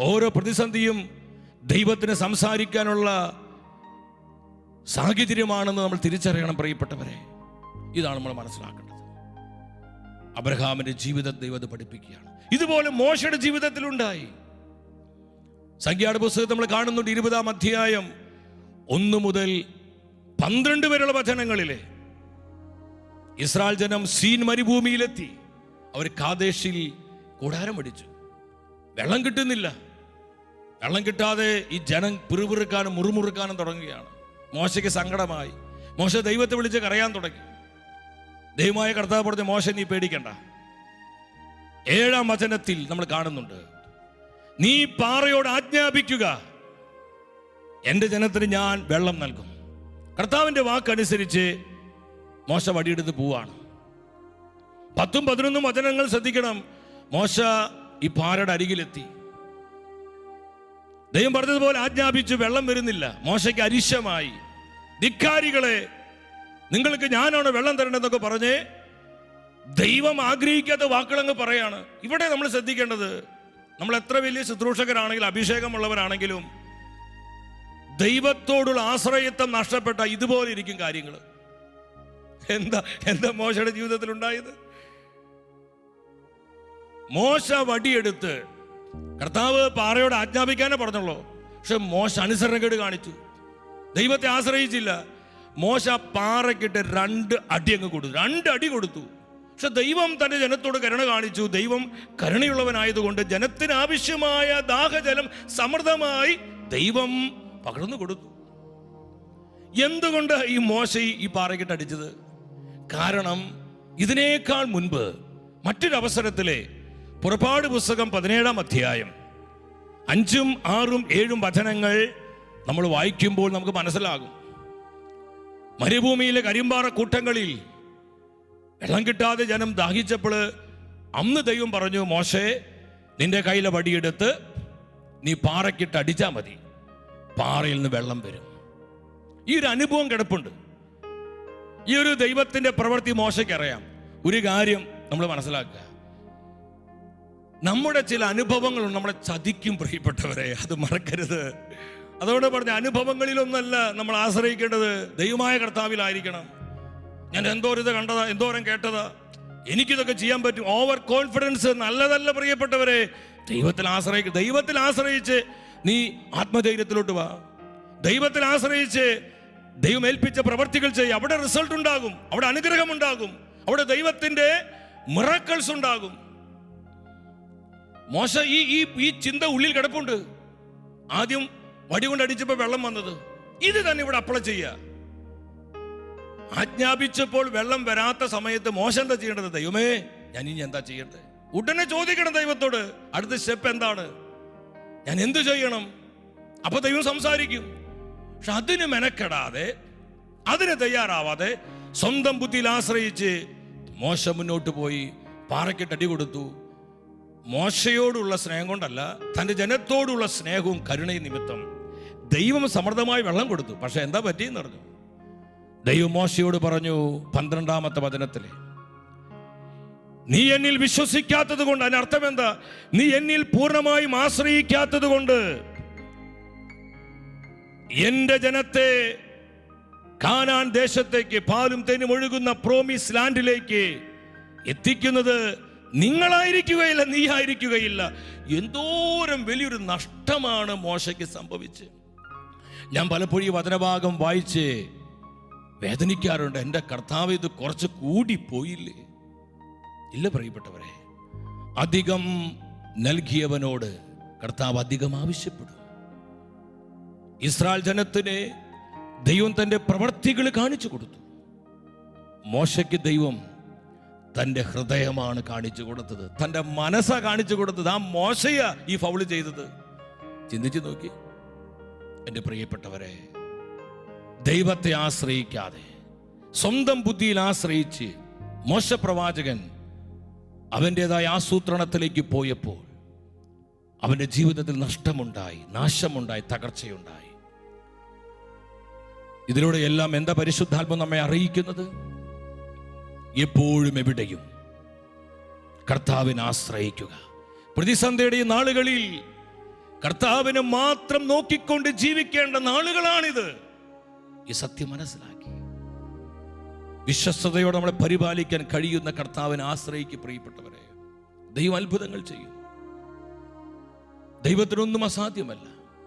ഓരോ പ്രതിസന്ധിയും ദൈവത്തിന് സംസാരിക്കാനുള്ള സാഹചര്യമാണെന്ന് നമ്മൾ തിരിച്ചറിയണം പ്രിയപ്പെട്ടവരെ. ഇതാണ് നമ്മൾ മനസ്സിലാക്കേണ്ടത്. അബ്രഹാമിന്റെ ജീവിതം ദൈവത്തെ പഠിപ്പിക്കുകയാണ്. ഇതുപോലെ മോശയുടെ ജീവിതത്തിലുണ്ടായി. സംഖ്യാട് പുസ്തകത്തിൽ നമ്മൾ കാണുന്നുണ്ട് ഇരുപതാം അധ്യായം ഒന്ന് മുതൽ പന്ത്രണ്ട് വരെയുള്ള വചനങ്ങളിലെ ഇസ്രായേൽ ജനം സീൻ മരുഭൂമിയിലെത്തി. അവർ കാദേശിൽ കൂടാരം അടിച്ചു വെള്ളം കിട്ടുന്നില്ല. വെള്ളം കിട്ടാതെ ഈ ജനം പിറുപിറുക്കാനും മുറുമുറുക്കാനും തുടങ്ങുകയാണ്. മോശയ്ക്ക് സങ്കടമായി. മോശ ദൈവത്തെ വിളിച്ച് കരയാൻ തുടങ്ങി. ദൈവമായ കർത്താവ് പറഞ്ഞ മോശ നീ പേടിക്കണ്ട. ഏഴാം വചനത്തിൽ നമ്മൾ കാണുന്നുണ്ട് നീ പാറയോട് ആജ്ഞാപിക്കുക. എന്റെ ജനത്തിന് ഞാൻ വെള്ളം നൽകും. കർത്താവിന്റെ വാക്കനുസരിച്ച് മോശ വടിയെടുത്ത് പോവാണ്. പത്തും പതിനൊന്നും വചനങ്ങൾ ശ്രദ്ധിക്കണം. മോശ ഈ പാറയുടെ അരികിലെത്തി. ദൈവം പറഞ്ഞതുപോലെ ആജ്ഞാപിച്ച് വെള്ളം വരുന്നില്ല. മോശയ്ക്ക് അരിശമായി. ധിക്കാരികളെ നിങ്ങൾക്ക് ഞാനാണ് വെള്ളം തരേണ്ടതെന്നൊക്കെ പറഞ്ഞ് ദൈവം ആഗ്രഹിക്കാത്ത വാക്കുകളങ്ങ് പറയാണ്. ഇവിടെ നമ്മൾ ശ്രദ്ധിക്കേണ്ടത് നമ്മൾ എത്ര വലിയ ശുശ്രൂഷകരാണെങ്കിലും അഭിഷേകമുള്ളവരാണെങ്കിലും ദൈവത്തോടുള്ള ആശ്രയത്വം നഷ്ടപ്പെട്ട ഇതുപോലെ ഇരിക്കും കാര്യങ്ങൾ എന്താ എന്താ മോശയുടെ ജീവിതത്തിൽ ഉണ്ടായത് മോശ വടിയെടുത്ത് കർത്താവ് പാറയോട് ആജ്ഞാപിക്കാനേ പറഞ്ഞുള്ളൂ. പക്ഷെ മോശ അനുസരണക്കേട് കാണിച്ചു. ദൈവത്തെ ആശ്രയിച്ചില്ല. മോശ പാറക്കിട്ട് രണ്ട് അടി അങ്ങ് കൊടുത്തു. രണ്ട് അടി കൊടുത്തു. പക്ഷെ ദൈവം തന്റെ ജനത്തോട് കരുണ കാണിച്ചു. ദൈവം കരുണയുള്ളവനായതുകൊണ്ട് ജനത്തിന് ആവശ്യമായ ദാഹജലം സമൃദ്ധമായി ദൈവം പകർന്നു കൊടുത്തു. എന്തുകൊണ്ട് ഈ മോശ ഈ പാറയ്ക്കിട്ട് അടിച്ചത്? കാരണം ഇതിനേക്കാൾ മുൻപ് മറ്റൊരു അവസരത്തിലെ പുറപ്പാട് പുസ്തകം പതിനേഴാം അധ്യായം. അഞ്ചും ആറും ഏഴും വചനങ്ങൾ നമ്മൾ വായിക്കുമ്പോൾ നമുക്ക് മനസ്സിലാകും. മരുഭൂമിയിലെ കരിമ്പാറ കൂട്ടങ്ങളിൽ വെള്ളം കിട്ടാതെ ജനം ദാഹിച്ചപ്പോൾ അന്ന് ദൈവം പറഞ്ഞു മോശേ നിന്റെ കയ്യിലെ വടിയെടുത്ത് നീ പാറയ്ക്കിട്ട് അടിച്ചാൽ മതി. പാറയിൽ നിന്ന് വെള്ളം വരും. ഈ ഒരു അനുഭവം കിടപ്പുണ്ട്. ഈ ഒരു ദൈവത്തിന്റെ പ്രവൃത്തി മോശയ്ക്കറിയാം ഒരു കാര്യം നമ്മൾ മനസ്സിലാക്കുക. നമ്മുടെ ചില അനുഭവങ്ങൾ നമ്മളെ ചതിക്കും പ്രിയപ്പെട്ടവരെ. അത് മറക്കരുത്. അതോടെ പറഞ്ഞ അനുഭവങ്ങളിലൊന്നല്ല നമ്മൾ ആശ്രയിക്കേണ്ടത്. ദൈവമായ കർത്താവിലായിരിക്കണം. ഞാൻ എന്തോരം ഇത് കണ്ടതാ എന്തോരം കേട്ടതാ. എനിക്കിതൊക്കെ ചെയ്യാൻ പറ്റും. ഓവർ കോൺഫിഡൻസ് നല്ലതല്ല പ്രിയപ്പെട്ടവരെ. ദൈവത്തിൽ ആശ്രയിക്ക ദൈവത്തിൽ ആശ്രയിച്ച് നീ ആത്മധൈര്യത്തിലോട്ട് വാ. ദൈവത്തിൽ ആശ്രയിച്ച് ദൈവം ഏൽപ്പിച്ച പ്രവർത്തികൾ ചെയ്യുക അവിടെ റിസൾട്ട് ഉണ്ടാകും. അവിടെ അനുഗ്രഹം ഉണ്ടാകും. അവിടെ ദൈവത്തിന്റെ മിറക്കൾസ് ഉണ്ടാകും. മോശ ഈ ഈ ഈ ചിന്ത ഉള്ളിൽ കിടപ്പുണ്ട്. ആദ്യം വടി കൊണ്ട് അടിച്ചപ്പോൾ വെള്ളം വന്നത്. ഇത് തന്നെ ഇവിടെ അപ്ലൈ ചെയ്യ. ആജ്ഞാപിച്ചപ്പോൾ വെള്ളം വരാത്ത സമയത്ത് മോശം എന്താ ചെയ്യേണ്ടത് ദൈവമേ? ഞാൻ ഇനി എന്താ ചെയ്യട്ടെ ഉടനെ ചോദിക്കണം ദൈവത്തോട് അടുത്ത സ്റ്റെപ്പ് എന്താണ്? ഞാൻ എന്തു ചെയ്യണം? അപ്പൊ ദൈവം സംസാരിക്കും. പക്ഷെ അതിന് മെനക്കെടാതെ അതിന് തയ്യാറാവാതെ സ്വന്തം ബുദ്ധിയിൽ ആശ്രയിച്ച് മോശം മുന്നോട്ട് പോയി പാറയ്ക്കിട്ട് അടി കൊടുത്തു. മോശയോടുള്ള സ്നേഹം കൊണ്ടല്ല തന്റെ ജനത്തോടുള്ള സ്നേഹവും കരുണയും നിമിത്തം ദൈവം സമൃദ്ധമായി വെള്ളം കൊടുത്തു. പക്ഷെ എന്താ പറ്റിയെന്ന് പറഞ്ഞു ദൈവം മോശയോട് പറഞ്ഞു പന്ത്രണ്ടാമത്തെ വചനത്തിൽ നീ എന്നിൽ വിശ്വസിക്കാത്തത് കൊണ്ട് അതിനർത്ഥം എന്താ? നീ എന്നിൽ പൂർണമായും ആശ്രയിക്കാത്തത് കൊണ്ട് എന്റെ ജനത്തെ കാനാൻ ദേശത്തേക്ക് പാലും തേനും ഒഴുകുന്ന പ്രോമിസ് ലാൻഡിലേക്ക് എത്തിക്കുന്നത് നിങ്ങളായിരിക്കുകയില്ല നീ ആയിരിക്കുകയില്ല എന്തോരം വലിയൊരു നഷ്ടമാണ് മോശയ്ക്ക് സംഭവിച്ച് ഞാൻ പലപ്പോഴും ഈ വചനഭാഗം വായിച്ച് വേദനിക്കാറുണ്ട്. എന്റെ കർത്താവ് ഇത് കുറച്ച് കൂടി പോയില്ലേ? ഇല്ല പ്രിയപ്പെട്ടവരെ. അധികം നൽകിയവനോട് കർത്താവ് അധികം ആവശ്യപ്പെടും. ഇസ്രായേൽ ജനത്തിന് ദൈവം തന്റെ പ്രവർത്തികൾ കാണിച്ചു കൊടുത്തു. മോശയ്ക്ക് ദൈവം തന്റെ ഹൃദയമാണ് കാണിച്ചു കൊടുത്തത്. തന്റെ മനസ്സാ കാണിച്ചു കൊടുത്തത്. ആ മോശയ ഈ ഫൗൾ ചെയ്തത്. ചിന്തിച്ചു നോക്കി. എന്റെ പ്രിയപ്പെട്ടവരെ ദൈവത്തെ ആശ്രയിക്കാതെ സ്വന്തം ബുദ്ധിയിൽ ആശ്രയിച്ച് മോശപ്രവാചകൻ അവന്റെതായ ആസൂത്രണത്തിലേക്ക് പോയപ്പോൾ അവന്റെ ജീവിതത്തിൽ നഷ്ടമുണ്ടായി നാശമുണ്ടായി തകർച്ചയുണ്ടായി. ഇതിലൂടെ എല്ലാം എന്താ പരിശുദ്ധാത്മ നമ്മെ അറിയിക്കുന്നത്? എപ്പോഴും എവിടെയും കർത്താവിനെ ആശ്രയിക്കുക. പ്രതിസന്ധിയുടെ ഈ നാളുകളിൽ കർത്താവിനെ മാത്രം നോക്കിക്കൊണ്ട് ജീവിക്കേണ്ട നാളുകളാണിത്. ഈ സത്യം മനസ്സിലാക്കി. വിശ്വസ്തയോടെ നമ്മളെ പരിപാലിക്കാൻ കഴിയുന്ന കർത്താവിനെ ആശ്രയിക്കുക പ്രിയപ്പെട്ടവരെ. ദൈവം അത്ഭുതങ്ങൾ ചെയ്യും. ദൈവത്തിനൊന്നും അസാധ്യമല്ല.